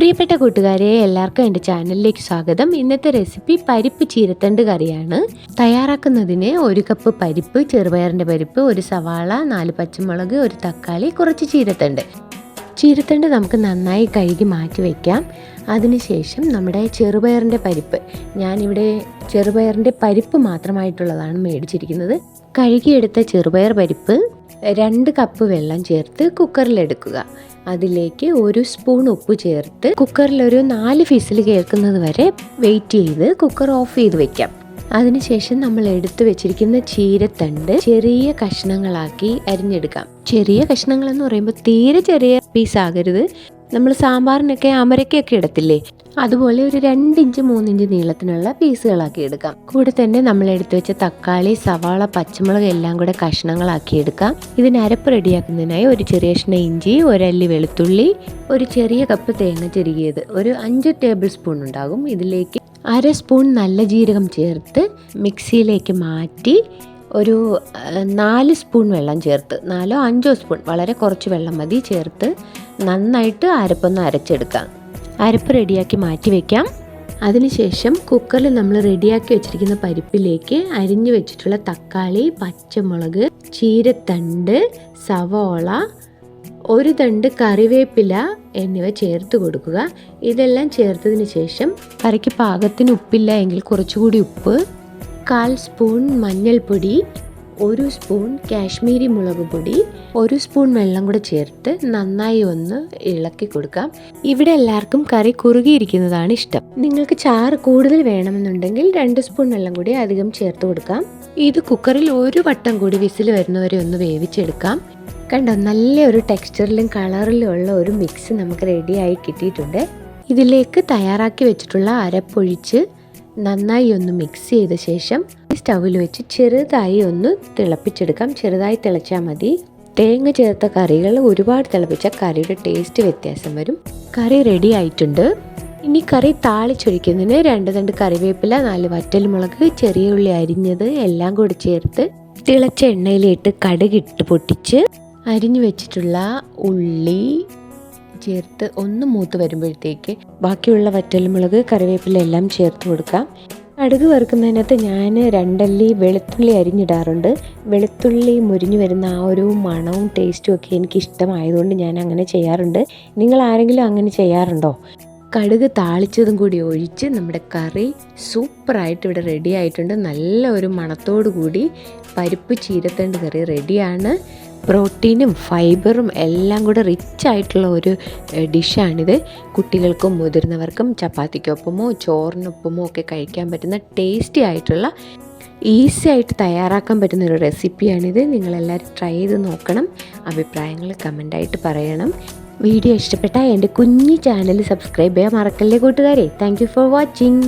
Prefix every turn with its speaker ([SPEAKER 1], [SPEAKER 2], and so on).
[SPEAKER 1] പ്രിയപ്പെട്ട കൂട്ടുകാരെ എല്ലാവർക്കും എന്റെ ചാനലിലേക്ക് സ്വാഗതം. ഇന്നത്തെ റെസിപ്പി പരിപ്പ് ചീരത്തണ്ട് കറിയാണ്. തയ്യാറാക്കുന്നതിന് ഒരു കപ്പ് പരിപ്പ് ചെറുപയറിന്റെ പരിപ്പ് ഒരു സവാള നാല് പച്ചമുളക് ഒരു തക്കാളി കുറച്ച് ചീരത്തണ്ട്. ചീരത്തണ്ട് നമുക്ക് നന്നായി കഴുകി മാറ്റി വയ്ക്കാം അതിനുശേഷം നമ്മുടെ ചെറുപയറിന്റെ പരിപ്പ്. ഞാനിവിടെ ചെറുപയറിന്റെ പരിപ്പ് മാത്രമായിട്ടുള്ളതാണ് മേടിച്ചിരിക്കുന്നത്. കഴുകിയെടുത്ത ചെറുപയർ പരിപ്പ് രണ്ട് കപ്പ് വെള്ളം ചേർത്ത് കുക്കറിലെടുക്കുക അതിലേക്ക് ഒരു സ്പൂൺ ഉപ്പ് ചേർത്ത് കുക്കറിൽ ഒരു നാല് ഫിസിൽ കേൾക്കുന്നത് വരെ വെയിറ്റ് ചെയ്ത് കുക്കർ ഓഫ് ചെയ്ത് വെക്കാം. അതിനുശേഷം നമ്മൾ എടുത്തു വെച്ചിരിക്കുന്ന ചീരത്തണ്ട് ചെറിയ കഷ്ണങ്ങളാക്കി അരിഞ്ഞെടുക്കാം. ചെറിയ കഷ്ണങ്ങൾ എന്ന് പറയുമ്പോൾ തീരെ ചെറിയ പീസ് ആകരുത്. നമ്മൾ സാമ്പാറിനൊക്കെ അമരക്കൊക്കെ ഇടത്തില്ലേ? അതുപോലെ ഒരു രണ്ടിഞ്ച് മൂന്നിഞ്ച് നീളത്തിനുള്ള പീസുകളാക്കി എടുക്കാം. കൂടെ തന്നെ നമ്മൾ എടുത്തു വെച്ച തക്കാളി സവാള പച്ചമുളക് എല്ലാം കൂടെ കഷ്ണങ്ങളാക്കി എടുക്കാം. ഇതിന് അരപ്പ് റെഡിയാക്കുന്നതിനായി ഒരു ചെറിയ കഷ്ണം ഇഞ്ചി ഒരല്ലി വെളുത്തുള്ളി ഒരു ചെറിയ കപ്പ് തേങ്ങ ചെരുകിയത് ഒരു അഞ്ച് ടേബിൾ സ്പൂൺ ഉണ്ടാകും. ഇതിലേക്ക് അര സ്പൂൺ നല്ല ജീരകം ചേർത്ത് മിക്സിയിലേക്ക് മാറ്റി ഒരു നാല് സ്പൂൺ വെള്ളം ചേർത്ത് നാലോ അഞ്ചോ സ്പൂൺ വളരെ കുറച്ച് വെള്ളം മതി ചേർത്ത് നന്നായിട്ട് അരപ്പൊന്ന് അരച്ചെടുക്കാം. അരപ്പ് റെഡിയാക്കി മാറ്റി വെക്കാം. അതിനുശേഷം കുക്കറിൽ നമ്മൾ റെഡിയാക്കി വെച്ചിരിക്കുന്ന പരിപ്പിലേക്ക് അരിഞ്ഞു വെച്ചിട്ടുള്ള തക്കാളി പച്ചമുളക് ചീരത്തണ്ട് സവോള ഒരു തണ്ട് കറിവേപ്പില എന്നിവ ചേർത്ത് കൊടുക്കുക. ഇതെല്ലാം ചേർത്തതിന് ശേഷം കറിക്ക് പാകത്തിന് ഉപ്പില്ല എങ്കിൽ കുറച്ചുകൂടി ഉപ്പ് കാൽ സ്പൂൺ മഞ്ഞൾപ്പൊടി ഒരു സ്പൂൺ കാശ്മീരി മുളക് പൊടി ഒരു സ്പൂൺ വെള്ളം കൂടെ ചേർത്ത് നന്നായി ഒന്ന് ഇളക്കി കൊടുക്കാം. ഇവിടെ എല്ലാവർക്കും കറി കുറുകിയിരിക്കുന്നതാണ് ഇഷ്ടം. നിങ്ങൾക്ക് ചാറ് കൂടുതൽ വേണമെന്നുണ്ടെങ്കിൽ രണ്ട് സ്പൂൺ വെള്ളം കൂടി അധികം ചേർത്ത് കൊടുക്കാം. ഇത് കുക്കറിൽ ഒരു വട്ടം കൂടി വിസിൽ വരുന്നവരെ ഒന്ന് വേവിച്ചെടുക്കാം. കണ്ടോ നല്ല ഒരു ടെക്സ്ചറിലും കളറിലും ഉള്ള ഒരു മിക്സ് നമുക്ക് റെഡിയായി കിട്ടിയിട്ടുണ്ട്. ഇതിലേക്ക് തയ്യാറാക്കി വെച്ചിട്ടുള്ള അരപ്പൊഴിച്ച് നന്നായി ഒന്ന് മിക്സ് ചെയ്ത ശേഷം സ്റ്റൗവിൽ വെച്ച് ചെറുതായി ഒന്ന് തിളപ്പിച്ചെടുക്കാം. ചെറുതായി തിളച്ചാൽ മതി. തേങ്ങ ചേർത്ത കറികൾ ഒരുപാട് തിളപ്പിച്ചാൽ കറിയുടെ ടേസ്റ്റ് വ്യത്യാസം വരും. കറി റെഡി ആയിട്ടുണ്ട്. ഇനി കറി താളിച്ചൊഴിക്കുന്നതിന് രണ്ട് രണ്ട് കറിവേപ്പില നാല് വറ്റൽമുളക് ചെറിയ ഉള്ളി അരിഞ്ഞത് എല്ലാം കൂടി ചേർത്ത് തിളച്ച എണ്ണയിലിട്ട് കടുകിട്ട് പൊട്ടിച്ച് അരിഞ്ഞു വെച്ചിട്ടുള്ള ഉള്ളി ചേർത്ത് ഒന്ന് മൂത്ത് വരുമ്പോഴത്തേക്ക് ബാക്കിയുള്ള വറ്റൽമുളക് കറിവേപ്പില എല്ലാം ചേർത്ത് കൊടുക്കാം. കടുക് വറുക്കുന്നതിനകത്ത് ഞാൻ രണ്ടല്ലി വെളുത്തുള്ളി അരിഞ്ഞിടാറുണ്ട്. വെളുത്തുള്ളി മുരിഞ്ഞു വരുന്ന ആ ഒരു മണവും ടേസ്റ്റും ഒക്കെ എനിക്ക് ഇഷ്ടമായതുകൊണ്ട് ഞാൻ അങ്ങനെ ചെയ്യാറുണ്ട്. നിങ്ങൾ ആരെങ്കിലും അങ്ങനെ ചെയ്യാറുണ്ടോ? കടുക് താളിച്ചതും കൂടി ഒഴിച്ച് നമ്മുടെ കറി സൂപ്പറായിട്ട് ഇവിടെ റെഡി ആയിട്ടുണ്ട്. നല്ല ഒരു മണത്തോടു കൂടി പരിപ്പ് ചീരത്തണ്ട് കറി റെഡിയാണ് പ്രോട്ടീനും ഫൈബറും എല്ലാം കൂടെ റിച്ച് ആയിട്ടുള്ള ഒരു ഡിഷാണിത്. കുട്ടികൾക്കും മുതിർന്നവർക്കും ചപ്പാത്തിക്കൊപ്പമോ ചോറിനൊപ്പമോ ഒക്കെ കഴിക്കാൻ പറ്റുന്ന ടേസ്റ്റി ആയിട്ടുള്ള ഈസി ആയിട്ട് തയ്യാറാക്കാൻ പറ്റുന്ന ഒരു റെസിപ്പിയാണിത് നിങ്ങളെല്ലാവരും ട്രൈ ചെയ്ത് നോക്കണം. അഭിപ്രായങ്ങൾ കമന്റായിട്ട് പറയണം. വീഡിയോ ഇഷ്ടപ്പെട്ടാൽ എന്റെ കുഞ്ഞു ചാനൽ സബ്സ്ക്രൈബ് ചെയ്യാൻ മറക്കല്ലേ കൂട്ടുകാരെ. Thank for watching